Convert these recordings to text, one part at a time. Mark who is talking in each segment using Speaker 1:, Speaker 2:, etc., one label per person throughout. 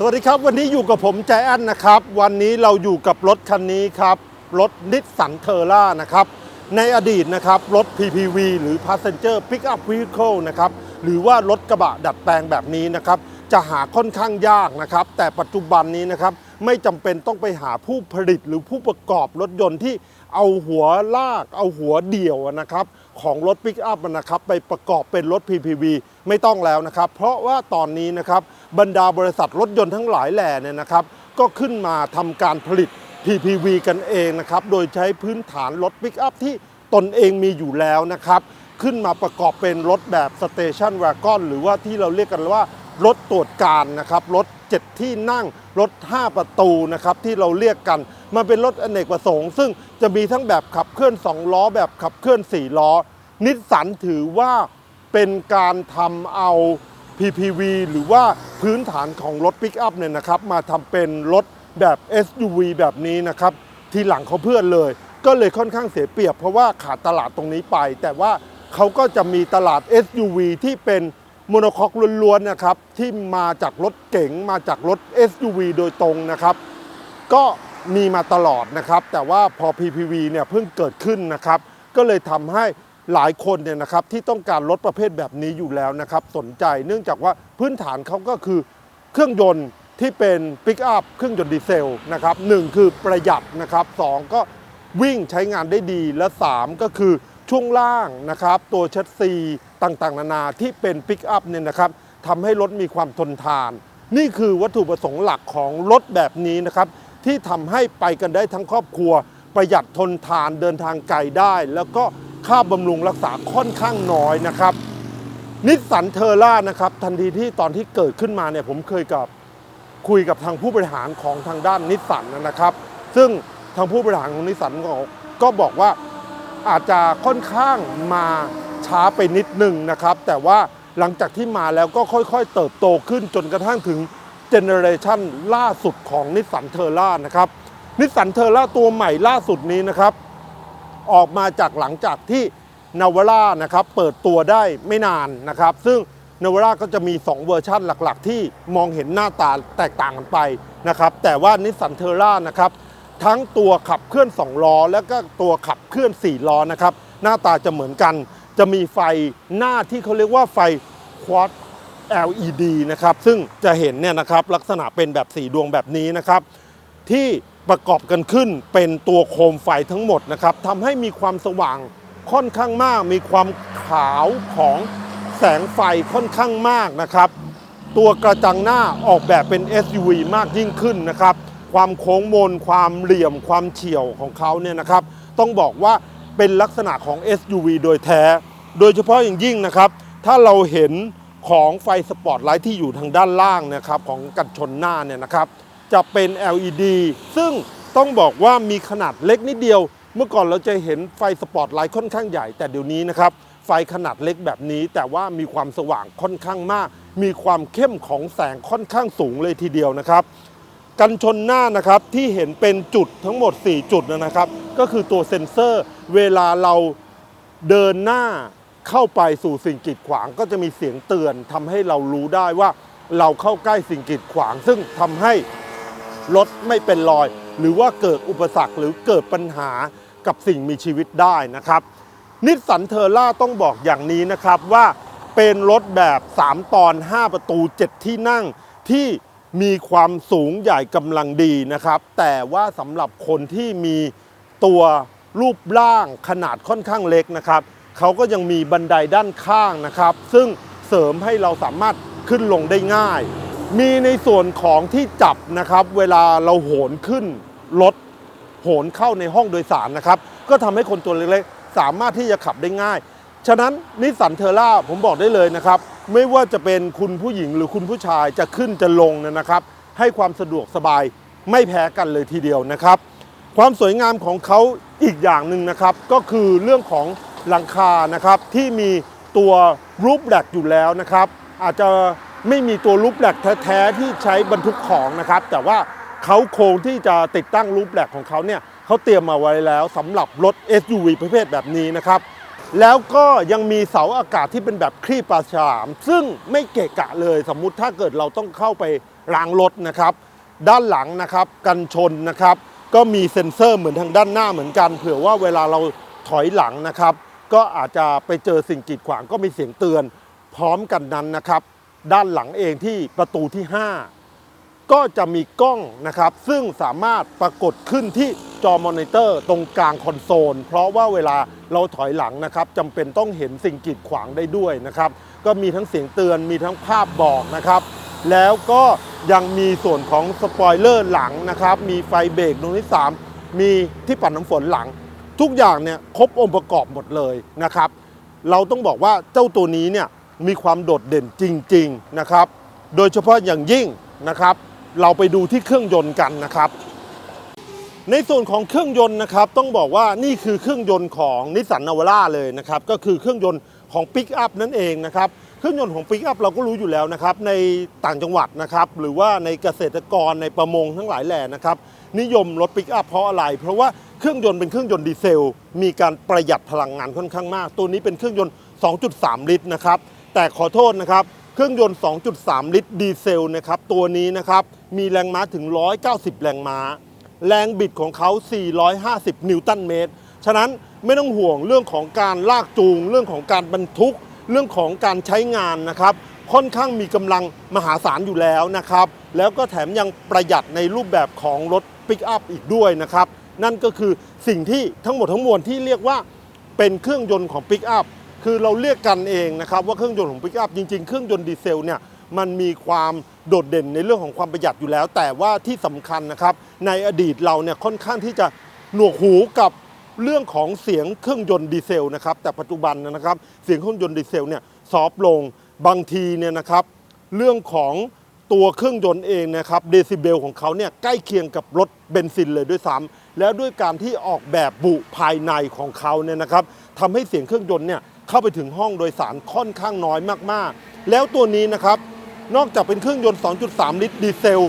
Speaker 1: สวัสดีครับ วันนี้อยู่กับผมใจแอนนะครับ วันนี้เราอยู่กับรถคันนี้ครับ รถนิสสันเทอร่านะครับ ในอดีตนะครับ รถ PPV หรือ Passenger Pickup Vehicle นะครับ หรือว่ารถกระบะดัดแปลงแบบนี้นะครับ จะหาค่อนข้างยากนะครับ แต่ปัจจุบันนี้นะครับ ไม่จำเป็นต้องไปหาผู้ผลิตหรือผู้ประกอบรถยนต์ที่เอาหัวลาก เอาหัวเดี่ยวนะครับ ของรถปิกอัพนะครับไปประกอบเป็นรถ PPV ไม่ต้องแล้วนะครับ เพราะว่าตอนนี้นะครับบรรดาบริษัทรถยนต์ทั้งหลายแหล่เนี่ยนะครับ ก็ขึ้นมาทำการผลิต PPV กันเองนะครับ โดยใช้พื้นฐานรถปิกอัพที่ตนเองมีอยู่แล้วนะครับ ขึ้นมาประกอบเป็นรถแบบสเตชันวากอนหรือว่าที่เราเรียกกันว่า รถตรวจการนะครับรถ 7 ที่นั่งรถ 5 ประตูนะครับที่เราเรียกกัน มันเป็นรถอเนกประสงค์ ซึ่งจะมีทั้งแบบขับเคลื่อน 2 ล้อ แบบขับเคลื่อน 4 ล้อ นิสสันถือว่าเป็นการทำเอา PPV หรือว่าพื้นฐานของรถปิกอัพเนี่ยนะครับมาทำเป็นรถแบบ SUV แบบนี้นะครับ ทีหลังเขาเพื่อนเลย ก็เลยค่อนข้างเสียเปรียบเพราะว่าขาดตลาดตรงนี้ไป แต่ว่าเขาก็จะมีตลาด SUV ที่เป็น โมโนคอกล้วนๆนะครับที่มาจากรถเก๋งมาจากรถ SUV โดยตรงนะครับ ก็มีมาตลอดนะครับ แต่ว่าพอ PPV เนี่ยเพิ่งเกิดขึ้นนะครับ ก็เลยทำให้หลายคนเนี่ยนะครับที่ต้องการรถประเภทแบบนี้อยู่แล้วนะครับ สนใจเนื่องจากว่าพื้นฐานเขาก็คือเครื่องยนต์ที่เป็นปิกอัพเครื่องยนต์ดีเซลนะครับหนึ่งคือประหยัดนะครับสองก็วิ่งใช้งานได้ดีและ 3 ก็คือช่วงล่างนะครับ ตัวชัดซี ต่างๆ นานาที่เป็นปิกอัพเนี่ยนะครับทำให้รถมีความทนทาน นี่คือวัตถุประสงค์หลักของรถแบบนี้นะครับที่ทำให้ไปกันได้ทั้งครอบครัว ประหยัดทนทานเดินทางไกลได้ แล้วก็ค่าบำรุงรักษาค่อนข้างน้อยนะครับนิสสันเทอร่านะครับทันทีที่ตอนที่เกิดขึ้นมาเนี่ยผมเคยกับคุยกับทางผู้บริหารของทางด้านนิสสันนะครับ ซึ่งทางผู้บริหารของนิสสันก็ก็บอกว่าอาจจะค่อนข้างมา ช้าไปนิดหนึ่งนะครับ แต่ว่าหลังจากที่มาแล้วก็ค่อยๆ เติบโตขึ้นจนกระทั่งถึงเจเนอเรชันล่าสุดของนิสสันเทอร่านะครับนิสสันเทอร่าตัวใหม่ล่าสุดนี้นะครับ ออกมาจากหลังจากที่นาวาร่านะครับเปิดตัวได้ไม่นานนะครับ ซึ่งนาวาร่าก็จะมี 2 เวอร์ชันหลักๆ ที่มองเห็นหน้าตาแตกต่างกันไปนะครับ แต่ว่านิสสันเทอร่านะครับทั้งตัวขับเคลื่อน 2 ล้อ และก็ตัวขับเคลื่อน 4 ล้อนะครับ หน้าตาจะเหมือนกัน จะมีไฟหน้าที่เขาเรียกว่าไฟควอ LED นะครับ ซึ่งจะเห็นเนี่ยนะครับลักษณะเป็นแบบสีดวงแบบนี้นะครับ ที่ประกอบกันขึ้นเป็นตัวโคมไฟทั้งหมดนะครับทำให้มีความสว่างค่อนข้างมาก มีความขาวของแสงไฟค่อนข้างมากนะครับ ตัวกระจังหน้าออกแบบเป็น SUV มากยิ่งขึ้นนะครับ ความโค้งมน ความเหลี่ยม ความเฉียวของเขาเนี่ยนะครับ ต้องบอกว่า เป็นลักษณะของ SUV โดยแท้ โดยเฉพาะอย่างยิ่งนะครับ ถ้าเราเห็นของไฟสปอตไลท์ที่อยู่ทางด้านล่างนะครับของกันชนหน้าเนี่ยนะครับ จะเป็น LED ซึ่งต้องบอกว่ามีขนาดเล็กนิดเดียว เมื่อก่อนเราจะเห็นไฟสปอตไลท์ค่อนข้างใหญ่แต่เดี๋ยวนี้นะครับไฟขนาดเล็กแบบนี้ แต่ว่ามีความสว่างค่อนข้างมาก มีความเข้มของแสงค่อนข้างสูงเลยทีเดียวนะครับ กันชนหน้านะครับที่เห็นเป็นจุดทั้งหมด 4 จุดนะครับ ก็คือตัวเซ็นเซอร์ เวลาเราเดินหน้าเข้าไปสู่สิ่งกีดขวาง ก็จะมีเสียงเตือนทำให้เรารู้ได้ว่าเราเข้าใกล้สิ่งกีดขวาง ซึ่งทำให้รถไม่เป็นรอย หรือว่าเกิดอุปสรรคหรือเกิดปัญหากับสิ่งมีชีวิตได้นะครับนิสสันเทอร่าต้องบอกอย่างนี้นะครับว่าเป็นรถแบบ 3 ตอน 5 ประตู 7 ที่นั่งที่ มีความสูงใหญ่กำลังดีนะครับ แต่ว่าสำหรับคนที่มีตัวรูปร่างขนาดค่อนข้างเล็กนะครับเขาก็ยังมีบันไดด้านข้างนะครับ ซึ่งเสริมให้เราสามารถขึ้นลงได้ง่าย มีในส่วนของที่จับนะครับ เวลาเราโหนขึ้นรถโหนเข้าในห้องโดยสารนะครับ ก็ทำให้คนตัวเล็กๆ สามารถที่จะขับได้ง่าย ฉะนั้นนิสสันเทอร่าผมบอกได้เลยนะครับ ไม่ว่าจะเป็นคุณผู้หญิงหรือคุณผู้ชายจะขึ้นจะลงเนยนะครับ ให้ความสะดวกสบายไม่แพ้กันเลยทีเดียวนะครับ ความสวยงามของเขาอีกอย่างหนึ่งนะครับ ก็คือเรื่องของหลังคานะครับที่มีตัวรูปแบกอยู่แล้วนะครับ อาจจะไม่มีตัวรูปแบกแท้ๆที่ใช้บรรทุกของนะครับ แต่ว่าเขาโครงที่จะติดตั้งรูปแบกของเขาเนี่ยเขาเตรียมมาไว้แล้วสำหรับรถ SUV ประเภทแบบนี้นะครับ แล้วก็ยังมีเสาอากาศที่เป็นแบบคลีปปลาฉลาม ซึ่งไม่เกะกะเลยสมมุติถ้าเกิดเราต้องเข้าไปรางรถนะครับ ด้านหลังนะครับกันชนนะครับ ก็มีเซ็นเซอร์เหมือนทางด้านหน้าเหมือนกัน เผื่อว่าเวลาเราถอยหลังนะครับ ก็อาจจะไปเจอสิ่งกีดขวางก็มีเสียงเตือน พร้อมกันนั้นนะครับ ด้านหลังเองที่ประตูที่ 5 ก็จะมีกล้องนะครับ ซึ่งสามารถปรากฏขึ้นที่จอมอนิเตอร์ตรงกลางคอนโซล เพราะว่าเวลาเราถอยหลังนะครับจำเป็นต้องเห็นสิ่งกีดขวางได้ด้วยนะครับ ก็มีทั้งเสียงเตือนมีทั้งภาพบอกนะครับ แล้วก็ยังมีส่วนของสปอยเลอร์หลังนะครับ มีไฟเบรกดวงที่ 3 มีที่ปัดน้ำฝนหลัง ทุกอย่างเนี่ยครบองค์ประกอบหมดเลยนะครับ เราต้องบอกว่าเจ้าตัวนี้เนี่ยมีความโดดเด่นจริง ๆนะครับ โดยเฉพาะอย่างยิ่งนะครับ เราไปดูที่เครื่องยนต์กันนะครับ ในส่วนของเครื่องยนต์นะครับ ต้องบอกว่านี่คือเครื่องยนต์ของนิสสันนาวาร่าเลยนะครับ ก็คือเครื่องยนต์ของปิกอัพนั่นเองนะครับเครื่องยนต์ของปิกอัพเราก็รู้อยู่แล้วนะครับ ในต่างจังหวัดนะครับ หรือว่าในเกษตรกรในประมงทั้งหลายแหล่นะครับ นิยมรถปิกอัพเพราะอะไร เพราะว่าเครื่องยนต์เป็นเครื่องยนต์ดีเซล มีการประหยัดพลังงานค่อนข้างมาก ตัวนี้เป็นเครื่องยนต์ 2.3 ลิตรนะครับ แต่ขอโทษนะครับ เครื่องยนต์ 2.3 ลิตรดีเซลนะครับ ตัวนี้นะครับ มีแรงม้าถึง 190 แรงม้า แรงบิดของเขา 450 นิวตันเมตร ฉะนั้นไม่ต้องห่วงเรื่องของการลากจูง เรื่องของการบรรทุก เรื่องของการใช้งานนะครับ ค่อนข้างมีกำลังมหาศาลอยู่แล้วนะครับ แล้วก็แถมยังประหยัดในรูปแบบของรถปิกอัพอีกด้วยนะครับ นั่นก็คือสิ่งที่ทั้งหมดทั้งมวลที่เรียกว่าเป็นเครื่องยนต์ของปิกอัพคือเราเรียกกันเองนะครับว่าเครื่องยนต์ของปิกอัพจริงๆ เครื่องยนต์ดีเซลเนี่ยมันมีความ โดดเด่นในเรื่องของความประหยัดอยู่แล้ว แต่ว่าที่สำคัญนะครับ ในอดีตเราเนี่ยค่อนข้างที่จะหนวกหูกับเรื่องของเสียงเครื่องยนต์ดีเซลนะครับ แต่ปัจจุบันนะครับ เสียงเครื่องยนต์ดีเซลเนี่ยซอฟลงบางทีเนี่ยนะครับ เรื่องของตัวเครื่องยนต์เองนะครับเดซิเบลของเขาเนี่ยใกล้เคียงกับรถเบนซินเลยด้วยซ้ำแล้วด้วยการที่ออกแบบบุภายในของเขาเนี่ยนะครับทำให้เสียงเครื่องยนต์เนี่ยเข้าไปถึงห้องโดยสารค่อนข้างน้อยมากๆ แล้วตัวนี้นะครับ นอกจากเป็นเครื่องยนต์ 2.3 ลิตรดีเซล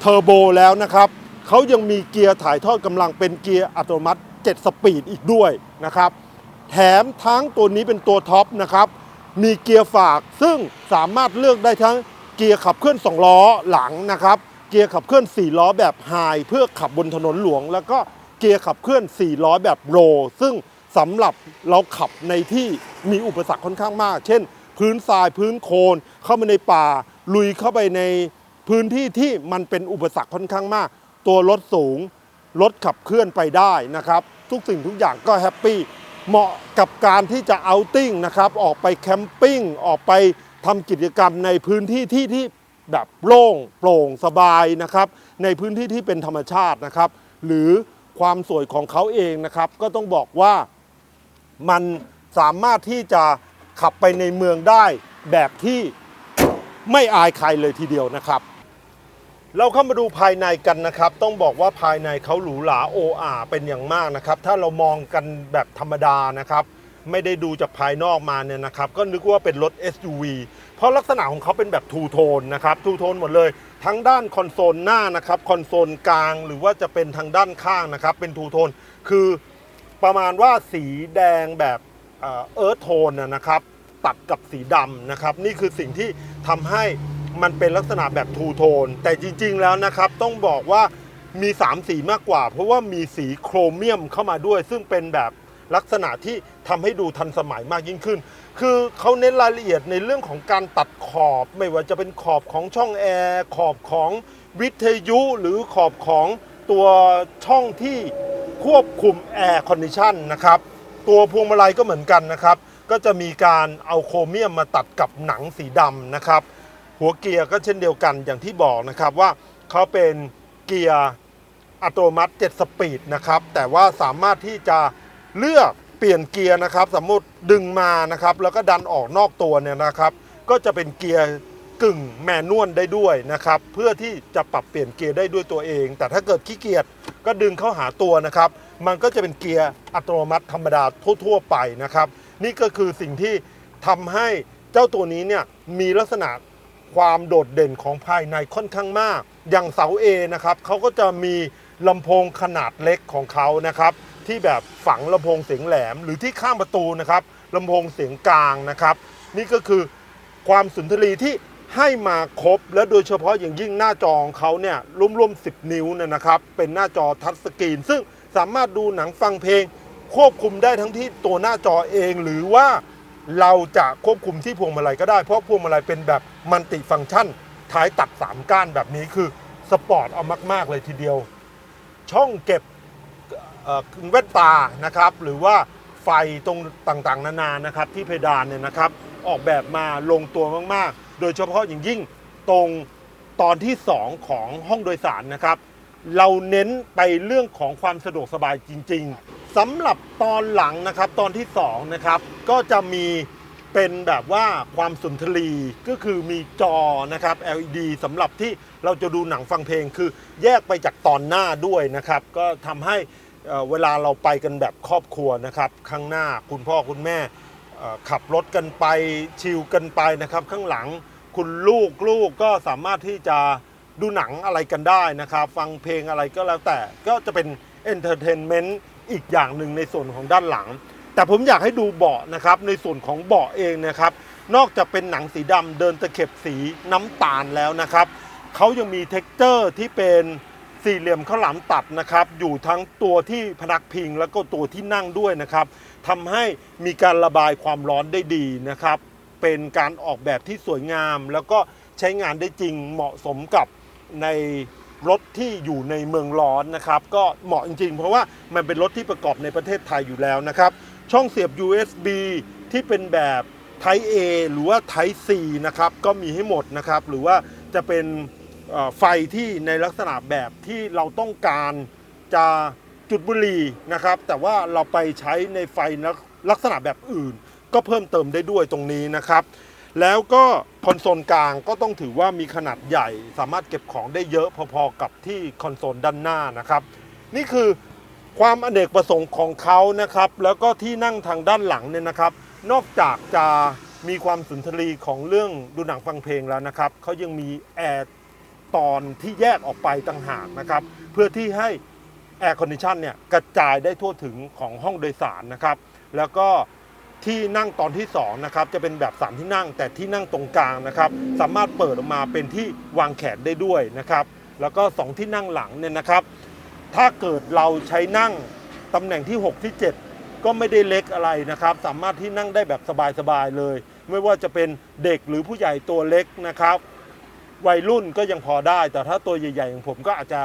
Speaker 1: เทอร์โบแล้วนะครับเขายังมีเกียร์ถ่ายทอดกำลังเป็นเกียร์อัตโนมัติ 7 สปีดอีกด้วยนะครับแถมทั้งตัวนี้เป็นตัวท็อปนะครับมีเกียร์ฝากซึ่งสามารถเลือกได้ทั้งเกียร์ขับเคลื่อน 2 ล้อหลังนะครับเกียร์ขับเคลื่อน 4 ล้อแบบไฮเพื่อขับบนถนนหลวง แล้วก็เกียร์ขับเคลื่อน 4 ล้อแบบโรซึ่งสำหรับเราขับในที่มีอุปสรรคค่อนข้างมาก เช่น พื้นทรายพื้นโคลนเข้ามาในป่า ลุยเข้าไปในพื้นที่ที่มันเป็นอุปสรรคค่อนข้างมาก ตัวรถสูง รถขับเคลื่อนไปได้นะครับ ทุกสิ่งทุกอย่างก็แฮปปี้เหมาะกับการที่จะเอาติ้งนะครับ ออกไปแคมปิ้งออกไปทำกิจกรรมในพื้นที่ที่ที่แบบโล่งโปร่งสบายนะครับ ในพื้นที่ที่เป็นธรรมชาตินะครับ หรือความสวยของเขาเองนะครับ ก็ต้องบอกว่ามันสามารถที่จะขับไปในเมืองได้แบบที่ ไม่อายใครเลยทีเดียวนะครับ เราเข้ามาดูภายในกันนะครับ ต้องบอกว่าภายในเขาหรูหราโออาเป็นอย่างมากนะครับ ถ้าเรามองกันแบบธรรมดานะครับ ไม่ได้ดูจากภายนอกมาเนี่ยนะครับ ก็นึกว่าเป็นรถ SUV เพราะลักษณะของเขาเป็นแบบทูโทนนะครับทูโทนหมดเลย ทั้งด้านคอนโซลหน้านะครับคอนโซลกลางหรือว่าจะเป็นทางด้านข้างนะครับ เป็นทูโทนคือประมาณว่าสีแดงแบบเอิร์ธโทนนะครับ ตัดกับสีดำนะครับ นี่คือสิ่งที่ทำให้มันเป็นลักษณะแบบทูโทน แต่จริงๆแล้วนะครับ ต้องบอกว่ามี 3 สีมากกว่า เพราะว่ามีสีโครเมียมเข้ามาด้วย ซึ่งเป็นแบบลักษณะที่ทำให้ดูทันสมัยมากยิ่งขึ้น คือเขาเน้นรายละเอียดในเรื่องของการตัดขอบ ไม่ว่าจะเป็นขอบของช่องแอร์ขอบของวิทยุหรือขอบของตัวช่องที่ควบคุมแอร์คอนดิชันนะครับ ตัวพวงมาลัยก็เหมือนกันนะครับ ก็จะมีการเอาโครเมียมมาตัดกับหนังสีดำนะครับ หัวเกียร์ก็เช่นเดียวกันอย่างที่บอกนะครับว่าเขาเป็นเกียร์อัตโนมัติ 7 สปีดนะครับ แต่ว่าสามารถที่จะเลือกเปลี่ยนเกียร์นะครับ สมมติดึงมานะครับ แล้วก็ดันออกนอกตัวเนี่ยนะครับ ก็จะเป็นเกียร์กึ่งแมนนวลได้ด้วยนะครับ เพื่อที่จะปรับเปลี่ยนเกียร์ได้ด้วยตัวเอง แต่ถ้าเกิดขี้เกียจก็ดึงเข้าหาตัวนะครับ มันก็จะเป็นเกียร์อัตโนมัติธรรมดาทั่ว ๆ ไปนะครับ นี่ก็คือสิ่งที่ทำให้เจ้าตัวนี้เนี่ยมีลักษณะความโดดเด่นของภายในค่อนข้างมาก อย่างเสา A นะครับเขาก็จะมีลำโพงขนาดเล็กของเขานะครับที่แบบฝังลำโพงเสียงแหลม หรือที่ข้างประตูนะครับลำโพงเสียงกลางนะครับ นี่ก็คือความสุนทรีที่ให้มาครบ และโดยเฉพาะอย่างยิ่งหน้าจอของเขาเนี่ยร่วมๆ10 นิ้วนนะครับ เป็นหน้าจอทัชสกรีน ซึ่งสามารถดูหนังฟังเพลง ควบคุมได้ทั้งที่ตัวหน้าจอเองหรือว่าเราจะควบคุมที่พวงมาลัยก็ได้ เพราะพวงมาลัยเป็นแบบมัลติฟังก์ชัน ท้ายตัด 3 ก้านแบบนี้คือสปอร์ตเอามาก ๆ เลยทีเดียว ช่องเก็บเว่นตานะครับ หรือว่าไฟตรงต่างๆ นานานะครับ ที่เพดานเนี่ยนะครับ ออกแบบมาลงตัวมากๆ โดยเฉพาะอย่างยิ่งตรงตอนที่ 2 ของห้องโดยสารนะครับ เราเน้นไปเรื่องของความสะดวกสบายจริง ๆ สำหรับตอนหลังนะครับตอนที่2นะครับก็จะมีเป็นแบบว่าความสุนทรีก็คือมีจอนะครับ LED สำหรับที่เราจะดูหนังฟังเพลงคือแยกไปจากตอนหน้าด้วยนะครับ ก็ทำให้เวลาเราไปกันแบบครอบครัวนะครับข้างหน้าคุณพ่อคุณแม่ขับรถกันไปชิลกันไปนะครับ ข้างหลังคุณลูกลูกก็สามารถที่จะดูหนังอะไรกันได้นะครับ ฟังเพลงอะไรก็แล้วแต่ก็จะเป็นเอนเตอร์เทนเมนต์ อีกอย่างหนึ่งในส่วนของด้านหลัง แต่ผมอยากให้ดูเบาะนะครับในส่วนของเบาะเองนะครับ นอกจากเป็นหนังสีดำเดินตะเข็บสีน้ำตาลแล้วนะครับเขายังมีเท็กเจอร์ที่เป็นสี่เหลี่ยมข้าวหลามตัดนะครับ อยู่ทั้งตัวที่พนักพิงแล้วก็ตัวที่นั่งด้วยนะครับทำให้มีการระบายความร้อนได้ดีนะครับ เป็นการออกแบบที่สวยงาม แล้วก็ใช้งานได้จริงเหมาะสมกับใน รถที่อยู่ในเมืองร้อนนะครับก็เหมาะจริงๆ เพราะว่ามันเป็นรถที่ประกอบในประเทศไทยอยู่แล้วนะครับ ช่องเสียบ USB ที่เป็นแบบ Type A หรือว่า Type C นะครับก็มีให้หมดนะครับหรือว่าจะเป็นไฟที่ในลักษณะแบบที่เราต้องการจะจุดบุหรี่นะครับ แต่ว่าเราไปใช้ในไฟลักษณะแบบอื่น ก็เพิ่มเติมได้ด้วยตรงนี้นะครับ แล้วก็คอนโซลกลางก็ต้องถือว่ามีขนาดใหญ่ สามารถเก็บของได้เยอะพอๆกับที่คอนโซลด้านหน้านะครับ นี่คือความอเนกประสงค์ของเขานะครับ แล้วก็ที่นั่งทางด้านหลังเนี่ยนะครับ นอกจากจะมีความสุนทรีของเรื่องดูหนังฟังเพลงแล้วนะครับเขายังมีแอร์ตอนที่แยกออกไปต่างหากนะครับ เพื่อที่ให้แอร์คอนดิชันเนี่ยกระจายได้ทั่วถึงของห้องโดยสารนะครับ แล้วก็ ที่นั่งตอนที่2นะครับจะเป็นแบบ 3 ที่นั่งแต่ที่นั่งตรงกลางนะครับสามารถเปิดออกมาเป็นที่วางแขนได้ด้วยนะครับแล้วก็ 2 ที่นั่งหลังเนี่ยนะครับถ้าเกิดเราใช้นั่งตำแหน่งที่ 6 ที่ 7 ก็ไม่ได้เล็กอะไรนะครับ สามารถที่นั่งได้แบบสบายๆเลย ไม่ว่าจะเป็นเด็กหรือผู้ใหญ่ตัวเล็กนะครับ วัยรุ่นก็ยังพอได้ แต่ถ้าตัวใหญ่ๆอย่างผมก็อาจจะ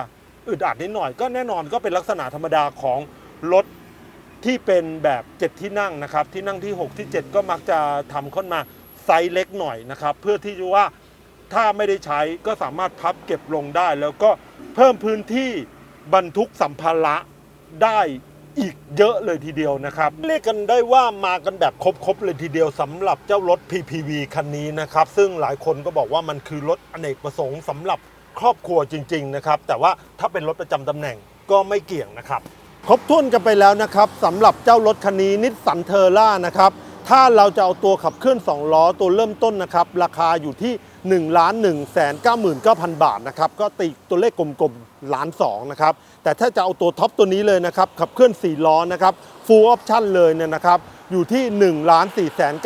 Speaker 1: อึดอัดนิดหน่อย ก็แน่นอนก็เป็นลักษณะธรรมดาของรถ ที่เป็นแบบ 7 ที่นั่งนะครับ ที่นั่งที่ 6 ที่ 7 ก็มักจะทำขึ้นมาไซส์เล็กหน่อยนะครับ เพื่อที่จะว่าถ้าไม่ได้ใช้ก็สามารถพับเก็บลงได้ แล้วก็เพิ่มพื้นที่บรรทุกสัมภาระได้อีกเยอะเลยทีเดียวนะครับ เรียกกันได้ว่ามากันแบบครบๆเลยทีเดียวสำหรับเจ้ารถ PPV คันนี้นะครับ ซึ่งหลายคนก็บอกว่ามันคือรถอเนกประสงค์สำหรับครอบครัวจริง ๆ นะครับ แต่ว่าถ้าเป็นรถประจำตำแหน่งก็ไม่เกี่ยงนะครับ ครบถ้วนกันไปแล้วนะครับสำหรับเจ้ารถคันนี้นิสสันเทอร่านะครับถ้าเราจะเอาตัวขับเคลื่อน 2 ล้อตัวเริ่มต้นนะครับราคาอยู่ที่ 1 1 9 9 9 0 0 บาทนะครับก็ตีตัวเลขกลมๆล้านสองนะครับแต่ถ้าจะเอาตัวท็อปตัวนี้เลยนะครับขับเคลื่อน 4 ล้อนะครับ full option เลยเนี่ยนะครับอยู่ที่ 1 4 9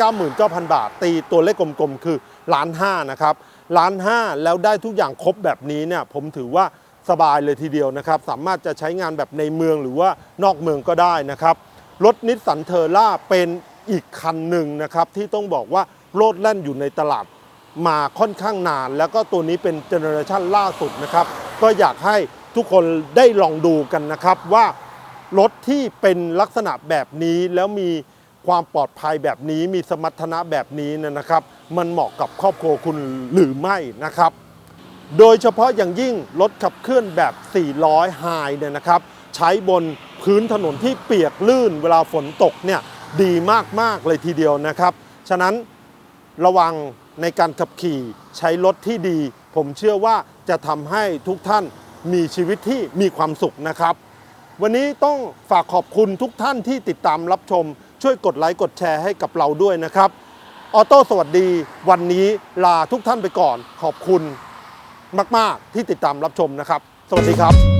Speaker 1: 9 9 0 0 บาท ตีตัวเลขกลมๆคือล้านห้านะครับล้านห้าแล้วได้ทุกอย่างครบแบบนี้เนี่ยผมถือว่า สบายเลยทีเดียวนะครับ สามารถจะใช้งานแบบในเมืองหรือว่านอกเมืองก็ได้นะครับ รถนิสสันเทอร่าเป็นอีกคันหนึ่งนะครับ ที่ต้องบอกว่าโลดแล่นอยู่ในตลาดมาค่อนข้างนาน แล้วก็ตัวนี้เป็นเจเนอเรชันล่าสุดนะครับ ก็อยากให้ทุกคนได้ลองดูกันนะครับว่ารถที่เป็นลักษณะแบบนี้แล้วมีความปลอดภัยแบบนี้มีสมรรถนะแบบนี้นะครับ มันเหมาะกับครอบครัวคุณหรือไม่นะครับ โดยเฉพาะอย่างยิ่งรถขับเคลื่อนแบบ400ไฮเนี่ยนะครับ ใช้บนพื้นถนนที่เปียกลื่นเวลาฝนตกเนี่ยดีมาก ๆ เลยทีเดียวนะครับ ฉะนั้นระวังในการขับขี่ใช้รถที่ดี ผมเชื่อว่าจะทำให้ทุกท่านมีชีวิตที่มีความสุขนะครับ วันนี้ต้องฝากขอบคุณทุกท่านที่ติดตามรับชม ช่วยกดไลค์กดแชร์ให้กับเราด้วยนะครับ ออโต้สวัสดี วันนี้ลาทุกท่านไปก่อนขอบคุณ มาก ๆ ที่ติดตามรับชมนะครับ สวัสดีครับ